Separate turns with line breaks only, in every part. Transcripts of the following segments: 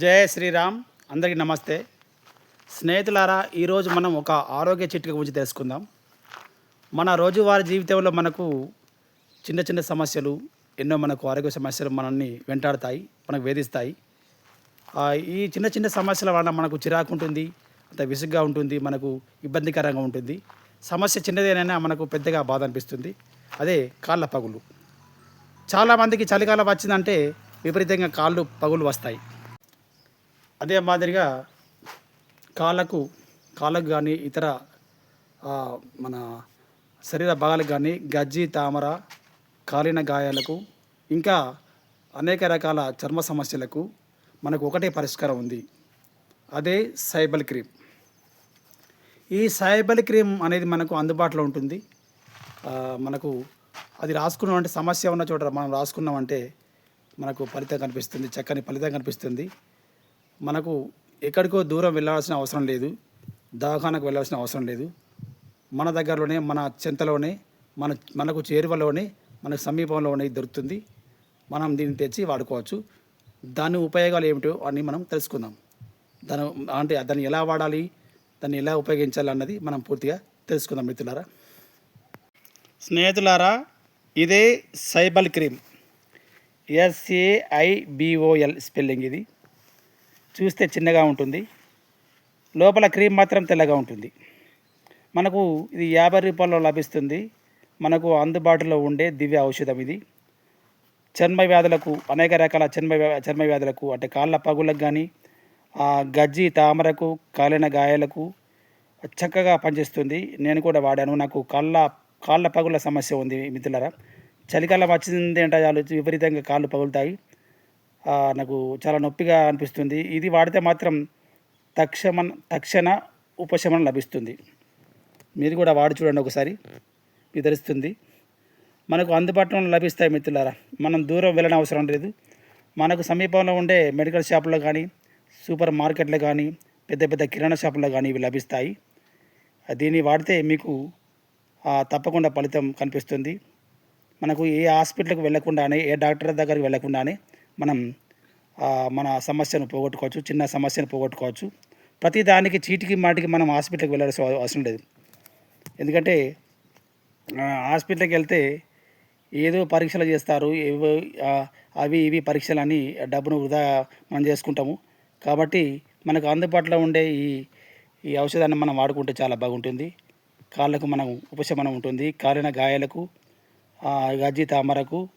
జయ శ్రీరామ్. అందరికీ నమస్తే. స్నేహితులారా ఈరోజు మనం ఒక ఆరోగ్య చిట్క గురించి తెలుసుకుందాం. మన రోజువారీ జీవితంలో మనకు చిన్న చిన్న సమస్యలు ఎన్నో మనకు ఆరోగ్య సమస్యలు మనల్ని వెంటాడుతాయి మనకు వేధిస్తాయి. ఈ చిన్న చిన్న సమస్యల వలన మనకు చిరాకు ఉంటుంది అంత విసుగ్గా ఉంటుంది మనకు ఇబ్బందికరంగా ఉంటుంది. సమస్య చిన్నదేనైనా మనకు పెద్దగా బాధ అనిపిస్తుంది. అదే కాళ్ళ పగులు. చాలామందికి చలికాలం వచ్చిందంటే విపరీతంగా కాళ్ళు పగులు వస్తాయి. అదే మాదిరిగా కాళ్ళకు కాళ్ళకు కానీ ఇతర మన శరీర భాగాలకు కానీ గజ్జి తామర కాలిన గాయాలకు ఇంకా అనేక రకాల చర్మ సమస్యలకు మనకు ఒకటే పరిష్కారం ఉంది. అదే సైబల్ క్రీమ్. ఈ సైబల్ క్రీమ్ అనేది మనకు అందుబాటులో ఉంటుంది. మనకు అది రాసుకున్నామంటే సమస్య ఉన్న చోట మనం రాసుకున్నామంటే మనకు ఫలితం కనిపిస్తుంది చక్కని ఫలితం కనిపిస్తుంది. మనకు ఎక్కడికో దూరం వెళ్ళాల్సిన అవసరం లేదు. దవాఖానకు వెళ్ళాల్సిన అవసరం లేదు. మన దగ్గరలోనే మన చెంతలోనే మన మనకు చేరువలోనే మనకు సమీపంలోనే దొరుకుతుంది. మనం దీన్ని తెచ్చి వాడుకోవచ్చు. దాని ఉపయోగాలు ఏమిటో అని మనం తెలుసుకుందాం. దాని అంటే దాన్ని ఎలా వాడాలి దాన్ని ఎలా ఉపయోగించాలి అన్నది మనం పూర్తిగా తెలుసుకుందాం మిత్రులారా. స్నేహితులారా ఇదే సైబల్ క్రీమ్. ఎస్ఏఐబిఓఎల్ స్పెల్లింగ్ ఇది. చూస్తే చిన్నగా ఉంటుంది. లోపల క్రీమ్ మాత్రం తెల్లగా ఉంటుంది. మనకు ఇది యాభై రూపాయల్లో లభిస్తుంది. మనకు అందుబాటులో ఉండే దివ్య ఔషధం ఇది. చర్మ వ్యాధులకు అనేక రకాల చర్మ చర్మ వ్యాధులకు అంటే కాళ్ళ పగులకు కానీ గజ్జి తామరకు కాలిన గాయాలకు చక్కగా పనిచేస్తుంది. నేను కూడా వాడాను. నాకు కాళ్ళ కాళ్ళ పగుల సమస్య ఉంది మిత్రులరా. చలికాలం వచ్చింది అంటే చాలు విపరీతంగా కాళ్ళు పగులుతాయి. నాకు చాలా నొప్పిగా అనిపిస్తుంది. ఇది వాడితే మాత్రం తక్షణ తక్షణ ఉపశమనం లభిస్తుంది. మీరు కూడా వాడి చూడండి ఒకసారి. మీకు తెలుస్తుంది మనకు అందుబాటులో లభిస్తాయి మిత్రులారా. మనం దూరం వెళ్ళడం అవసరం లేదు. మనకు సమీపంలో ఉండే మెడికల్ షాపులో కానీ సూపర్ మార్కెట్లో కానీ పెద్ద పెద్ద కిరాణా షాపులో కానీ ఇవి లభిస్తాయి. దీన్ని వాడితే మీకు తప్పకుండా ఫలితం కనిపిస్తుంది. మనకు ఏ హాస్పిటల్కి వెళ్ళకుండానే ఏ డాక్టర్ దగ్గరికి వెళ్ళకుండానే మనం మన సమస్యను పోగొట్టుకోవచ్చు చిన్న సమస్యను పోగొట్టుకోవచ్చు. ప్రతి దానికి చీటికి మాటికి మనం హాస్పిటల్కి వెళ్ళాల్సిన అవసరం లేదు ఎందుకంటే హాస్పిటల్కి వెళ్తే ఏదో పరీక్షలు చేస్తారు ఏవో అవి ఇవి పరీక్షలు అని డబ్బును వృధా మనం చేసుకుంటాము. కాబట్టి మనకు అందుబాటులో ఉండే ఈ ఈ ఔషధాన్ని మనం వాడుకుంటే చాలా బాగుంటుంది. కాళ్ళకు మనం ఉపశమనం ఉంటుంది. కాలిన గాయాలకు గజ్జి తామరకు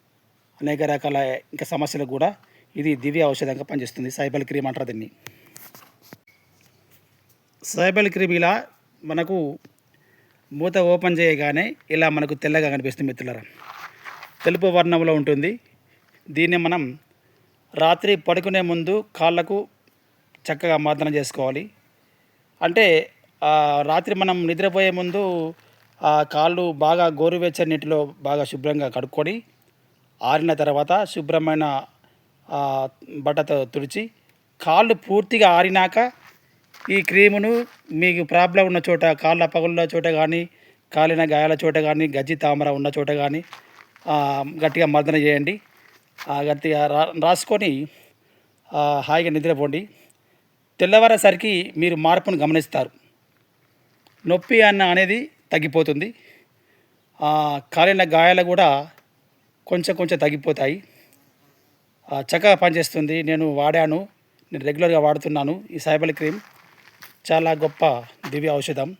అనేక రకాల ఇంకా సమస్యలకు కూడా ఇది దివ్య ఔషధంగా పనిచేస్తుంది. సైబల్ క్రీమ్ అంటారు దీన్ని. సైబల్ క్రీమ్ ఇలా మనకు మూత ఓపెన్ చేయగానే ఇలా మనకు తెల్లగా కనిపిస్తుంది మిత్రులరా. తెలుపు వర్ణంలో ఉంటుంది. దీన్ని మనం రాత్రి పడుకునే ముందు కాళ్ళకు చక్కగా మార్దన చేసుకోవాలి. అంటే రాత్రి మనం నిద్రపోయే ముందు ఆ కాళ్ళు బాగా గోరువెచ్చని నీటిలో బాగా శుభ్రంగా కడుక్కొని ఆరిన తర్వాత శుభ్రమైన బట్టతో తుడిచి కాళ్ళు పూర్తిగా ఆరినాక ఈ క్రీమును మీకు ప్రాబ్లం ఉన్న చోట కాళ్ళ పగుళ్ళ చోట కానీ కాలిన గాయాల చోట కానీ గజ్జి తామర ఉన్న చోట కానీ గట్టిగా మర్దన చేయండి. గట్టిగా రా రాసుకొని హాయిగా నిద్రపోండి. తెల్లవారేసరికి మీరు మార్పును గమనిస్తారు. నొప్పి అన్న అనేది తగ్గిపోతుంది. కాలిన గాయాలు కూడా కొంచెం కొంచెం తగ్గిపోతాయి. చక్కగా పనిచేస్తుంది. నేను వాడాను. నేను రెగ్యులర్గా వాడుతున్నాను. ఈ సైబల్ క్రీమ్ చాలా గొప్ప దివ్య ఔషధం.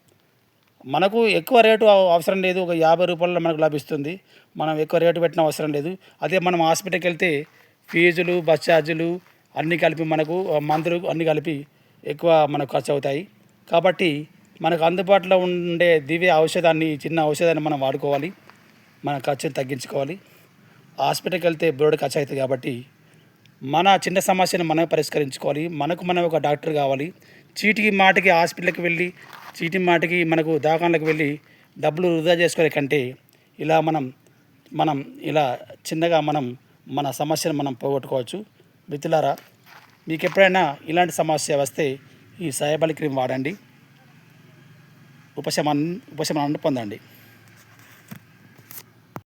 మనకు ఎక్కువ రేటు అవసరం లేదు. ఒక యాభై రూపాయల్లో మనకు లభిస్తుంది. మనం ఎక్కువ రేటు పెట్టిన అవసరం లేదు. అదే మనం హాస్పిటల్కి వెళ్తే ఫీజులు బస్ ఛార్జీలు అన్నీ కలిపి మనకు మందులు అన్నీ కలిపి ఎక్కువ మనకు ఖర్చు అవుతాయి కాబట్టి మనకు అందుబాటులో ఉండే దివ్య ఔషధాన్ని చిన్న ఔషధాన్ని మనం వాడుకోవాలి. మన ఖర్చును తగ్గించుకోవాలి. హాస్పిటల్కి వెళ్తే బ్రోడ్ ఖర్చు అవుతుంది కాబట్టి మన చిన్న సమస్యను మనం పరిష్కరించుకోవాలి. మనకు మనం ఒక డాక్టర్ కావాలి. చీటికి మాటికి హాస్పిటల్కి వెళ్ళి చీటి మాటికి మనకు దాకాన్లకు వెళ్ళి డబ్బులు వృధా చేసుకునే కంటే ఇలా మనం మనం ఇలా చిన్నగా మనం మన సమస్యను మనం పోగొట్టుకోవచ్చు. మిత్రులారా మీకు ఎప్పుడైనా ఇలాంటి సమస్య వస్తే ఈ సాయబలి క్రీమ్ వాడండి. ఉపశమనం ఉపశమనాన్ని పొందండి.